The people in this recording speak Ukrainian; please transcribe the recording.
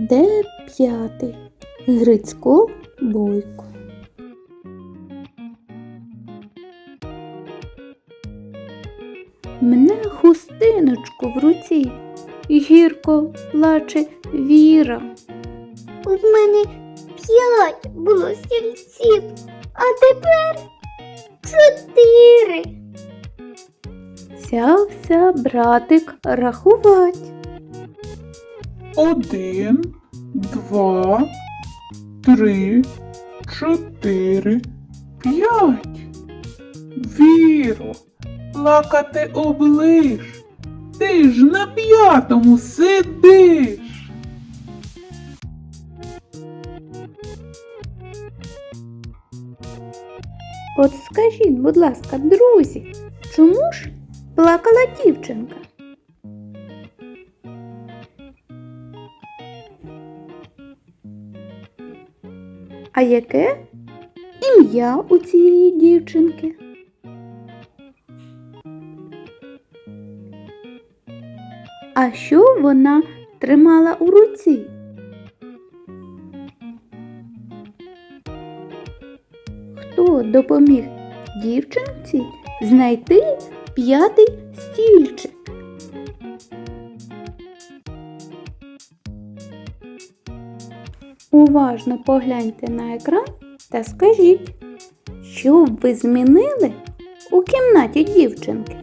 Де п'ятий? Грицько Бойко. Мене хустиночку в руці, гірко плаче Віра. У мене п'ять було стільців, а тепер чотири. Взявся братик рахувать. Один, два, три, чотири, п'ять. Віро, плакати оближ. Ти ж на п'ятому сидиш. От скажіть, будь ласка, друзі, чому ж плакала дівчинка? А яке ім'я у цієї дівчинки? А що вона тримала у руці? Хто допоміг дівчинці знайти п'ятий стільчик? Уважно погляньте на екран та скажіть, що б ви змінили у кімнаті дівчинки?